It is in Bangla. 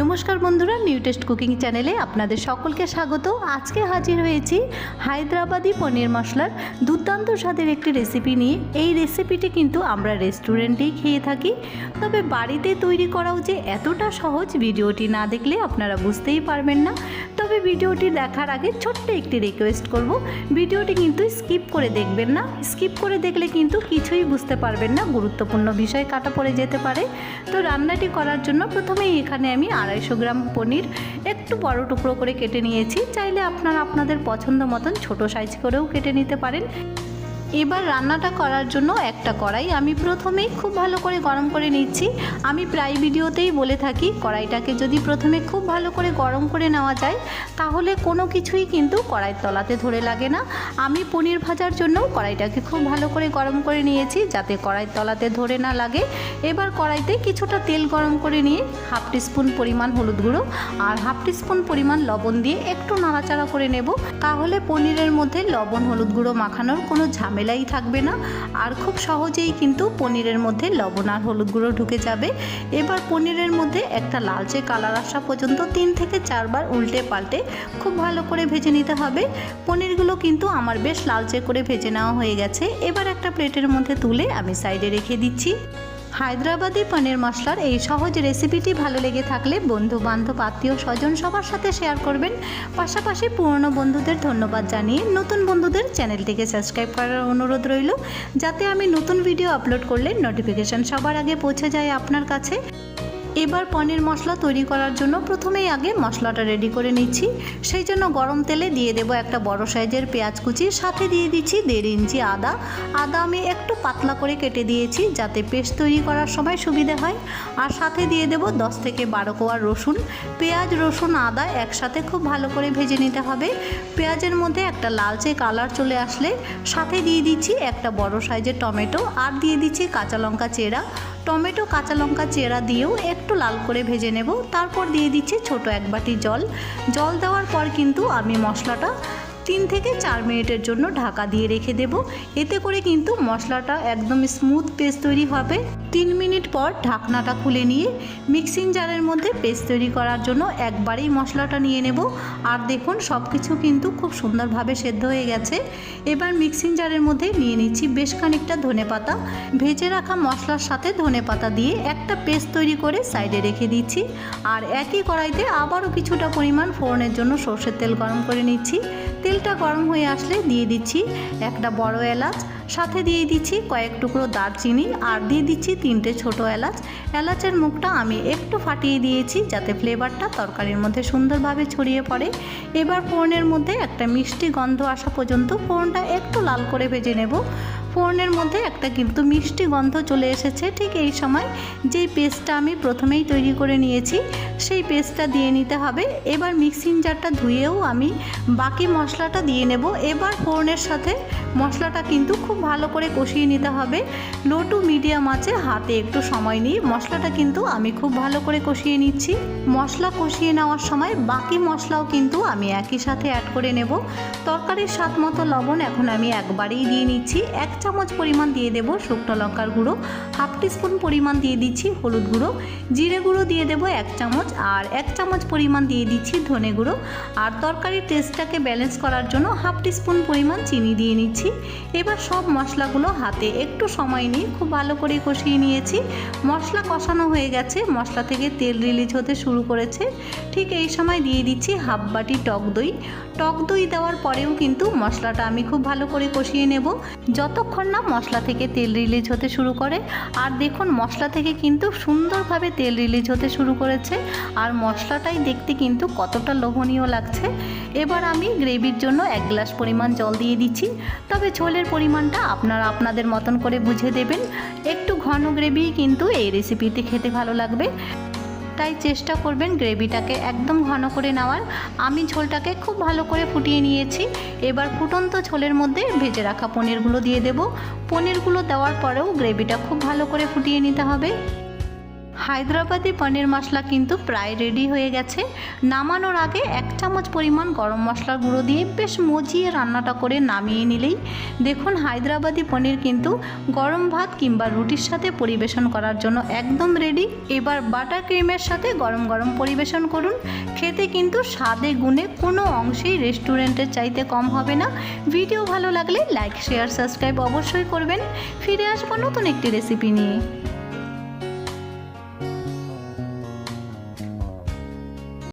নমস্কার বন্ধুরা নিউ টেস্ট কুকিং চ্যানেলে আপনাদের সকলকে স্বাগত। আজকে হাজির হয়েছি হায়দ্রাবাদি পনির মশলার দুর্দান্ত স্বাদের একটি রেসিপি নিয়ে। এই রেসিপিটি কিন্তু আমরা রেস্টুরেন্টেই খেয়ে থাকি। তবে বাড়িতে তৈরি করাও যে এতটা সহজ, ভিডিওটি না দেখলে আপনারা বুঝতেই পারবেন না। তবে ভিডিওটি দেখার আগে ছোট্ট একটি রিকোয়েস্ট করব। ভিডিওটি কিন্তু স্কিপ করে দেখবেন না। স্কিপ করে দেখলে কিন্তু কিছুই বুঝতে পারবেন না। গুরুত্বপূর্ণ বিষয় কাটা পড়ে যেতে পারে। তো রান্নাটি করার জন্য প্রথমেই এখানে আমি আড়াইশো গ্রাম পনির, একটু বড় টুকরো করে কেটে নিয়েছি। চাইলে আপনারা আপনাদের পছন্দ মতন ছোট সাইজ করেও কেটে নিতে পারেন। এবার রান্নাটা করার জন্য একটা কড়াই। আমি প্রথমেই খুব ভালো করে গরম করে নিচ্ছি। আমি প্রায় ভিডিওতেই বলে থাকি, কড়াইটাকে যদি প্রথমে খুব ভালো করে গরম করে নেওয়া যায়, তাহলে কোনো কিছুই কিন্তু কড়াইয়ের তলাতে ধরে লাগে না। আমি পনির ভাজার জন্য কড়াইটাকে খুব ভালো করে গরম করে নিয়েছি, যাতে কড়াইয়ের তলাতে ধরে না লাগে। এবার কড়াইতে কিছুটা তেল গরম করে নিয়ে হাফ টিস্পুন পরিমাণ হলুদ গুঁড়ো আর হাফ টিস্পুন পরিমাণ লবণ দিয়ে একটু নাড়াচাড়া করে নেব। তাহলে পনিরের মধ্যে লবণ, হলুদ গুঁড়ো মাখানোর কোনো ঝামেলাই থাকবে না। আর খুব সহজেই কিন্তু পনিরের মধ্যে লবণ আর হলুদ গুঁড়ো ঢুকে যাবে। এবার পনিরের মধ্যে একটা লালচে কালার আসা পর্যন্ত তিন থেকে চারবার উল্টে পাল্টে খুব ভালো করে ভেজে নিতে হবে। পনিরগুলো কিন্তু আমার বেশ লালচে করে ভেজে নেওয়া হয়ে গেছে। এবার একটা প্লেটের মধ্যে তুলে আমি সাইডে রেখে দিচ্ছি। হায়দ্রাবাদি পনির মশলার এই সহজ রেসিপিটি ভালো লেগে থাকলে বন্ধু বান্ধব আত্মীয় স্বজন সবার সাথে শেয়ার করবেন। পাশাপাশি পুরনো বন্ধুদের ধন্যবাদ জানিয়ে নতুন বন্ধুদের চ্যানেলটিকে সাবস্ক্রাইব করার অনুরোধ রইল। যাতে আমি নতুন ভিডিও আপলোড করলে নোটিফিকেশান সবার আগে পৌঁছে যায় আপনার কাছে। এবার পনির মশলা তৈরি করার জন্য প্রথমেই আগে মশলাটা রেডি করে নিচ্ছি। সেই জন্য গরম তেলে দিয়ে দেবো একটা বড় সাইজের পেঁয়াজ কুচি, সাথে দিয়ে দিচ্ছি দেড় ইঞ্চি আদা। আদা আমি একটু পাতলা করে কেটে দিয়েছি যাতে পেস্ট তৈরি করার সময় সুবিধে হয়। আর সাথে দিয়ে দেবো দশ থেকে বারো কোয়া রসুন। পেঁয়াজ, রসুন, আদা একসাথে খুব ভালো করে ভেজে নিতে হবে। পেঁয়াজের মধ্যে একটা লালচে কালার চলে আসলে সাথে দিয়ে দিচ্ছি একটা বড় সাইজের টমেটো। আর দিয়ে দিচ্ছি কাঁচা লঙ্কা চেরা। টমেটো, কাঁচা লঙ্কা চেরা দিয়েও একটু লাল করে ভেজে নেব। তারপর দিয়ে দিচ্ছি ছোট এক বাটি জল। জল দেওয়ার পর কিন্তু আমি মশলাটা তিন থেকে চার মিনিটের জন্য ঢাকা দিয়ে রেখে দেব। এতে করে কিন্তু মশলাটা একদম স্মুথ পেস্ট তৈরি হবে। তিন মিনিট পর ঢাকনাটা খুলে নিয়ে মিক্সিং জারের মধ্যে পেস্ট তৈরি করার জন্য একবারেই মশলাটা নিয়ে নেব। আর দেখুন সব কিছু কিন্তু খুব সুন্দরভাবে সেদ্ধ হয়ে গেছে। এবার মিক্সিং জারের মধ্যে নিয়ে নিচ্ছি বেশ খানিকটা ধনে পাতা। ভেজে রাখা মশলার সাথে ধনে পাতা দিয়ে একটা পেস্ট তৈরি করে সাইডে রেখে দিচ্ছি। আর একই কড়াইতে আবারও কিছুটা পরিমাণ ফোড়নের জন্য সর্ষের তেল গরম করে নিচ্ছি। তেলটা গরম হয়ে আসলে দিয়ে দিচ্ছি একটা বড় এলাচ, সাথে দিয়ে দিচ্ছি কয়েক টুকরো দারচিনি আর দিয়ে দিচ্ছি তিনটে ছোট এলাচ। এলাচের মুখটা আমি একটু ফাটিয়ে দিয়েছি যাতে ফ্লেভারটা তরকারির মধ্যে সুন্দরভাবে ছড়িয়ে পড়ে। এবার ফোড়নের মধ্যে একটা মিষ্টি গন্ধ আসা পর্যন্ত ফোড়নটা একটু লাল করে ভেজে নেব। ফোড়নের মধ্যে একটা কিন্তু মিষ্টি গন্ধ চলে এসেছে। ঠিক এই সময় যেই পেস্টটা আমি প্রথমেই তৈরি করে নিয়েছি, সেই পেস্টটা দিয়ে নিতে হবে। এবার মিক্সিং জারটা ধুয়েও আমি বাকি মশলাটা দিয়ে নেব। এবার ফোড়নের সাথে মশলাটা কিন্তু খুব ভালো করে কষিয়ে নিতে হবে। লো টু মিডিয়াম আছে, হাতে একটু সময় নিয়ে মশলাটা কিন্তু আমি খুব ভালো করে কষিয়ে নিচ্ছি। মশলা কষিয়ে নেওয়ার সময় বাকি মশলাও কিন্তু আমি একই সাথে অ্যাড করে নেব। তরকারির স্বাদ মতো লবণ এখন আমি একবারেই দিয়ে নিচ্ছি। এক চামচ পরিমাণ দিয়ে দেব শুকনো লঙ্কার গুঁড়ো, হাফ টিস্পুন পরিমাণ দিয়ে দিচ্ছি হলুদ গুঁড়ো, জিরে গুঁড়ো দিয়ে দেবো এক চামচ আর এক চামচ পরিমাণ দিয়ে দিচ্ছি ধনে গুঁড়ো। আর তরকারির টেস্টটাকে ব্যালেন্স করার জন্য হাফ টিস্পুন পরিমাণ চিনি দিয়ে নিচ্ছি। এবার সব মশলাগুলো হাতে একটু সময় নিয়ে খুব ভালো করে কষিয়ে নিয়েছি। মশলা কষানো হয়ে গেছে, মশলা থেকে তেল রিলিজ হতে শুরু করেছে। ঠিক এই সময় দিয়ে দিচ্ছি হাফ বাটি টক দই। টক দই দেওয়ার পরেও কিন্তু মশলাটা আমি খুব ভালো করে কষিয়ে নেব। যতক্ষণ না মশলা থেকে তেল রিলিজ হতে শুরু করে। আর দেখুন, মশলা থেকে কিন্তু সুন্দরভাবে তেল রিলিজ হতে শুরু করেছে। আর মশলাটাই দেখতে কিন্তু কতটা লোভনীয় লাগছে। এবার আমি গ্রেভির জন্য এক গ্লাস পরিমাণ জল দিয়ে দিচ্ছি। তবে ঝোলের পরিমাণটা আপনারা আপনাদের মতন করে বুঝে দেবেন। একটু ঘন গ্রেভি কিন্তু এই রেসিপিতে খেতে ভালো লাগবে। তাই চেষ্টা করবেন গ্রেভিটাকে একদম ঘন করে নেওয়ার। আমি ঝোলটাকে খুব ভালো করে ফুটিয়ে নিয়েছি। এবার ফুটন্ত ঝোলের মধ্যে ভেজে রাখা পনিরগুলো দিয়ে দেব। পনিরগুলো দেওয়ার পরেও গ্রেভিটা খুব ভালো করে ফুটিয়ে নিতে হবে। হায়দ্রাবাদি পনির মশলা কিন্তু প্রায় রেডি হয়ে গেছে। নামানোর আগে এক চামচ পরিমাণ গরম মশলার গুঁড়ো দিয়ে বেশ মজিয়ে রান্নাটা করে নামিয়ে নিলেই দেখুন হায়দ্রাবাদি পনির কিন্তু গরম ভাত কিংবা রুটির সাথে পরিবেশন করার জন্য একদম রেডি এবার বাটার ক্রিমের সাথে গরম গরম পরিবেশন করুন। খেতে কিন্তু স্বাদে গুণে কোনো অংশেই রেস্টুরেন্টের চাইতে কম হবে না। ভিডিও ভালো লাগলে লাইক শেয়ার সাবস্ক্রাইব অবশ্যই করবেন। ফিরে আসব নতুন একটি রেসিপি নিয়ে।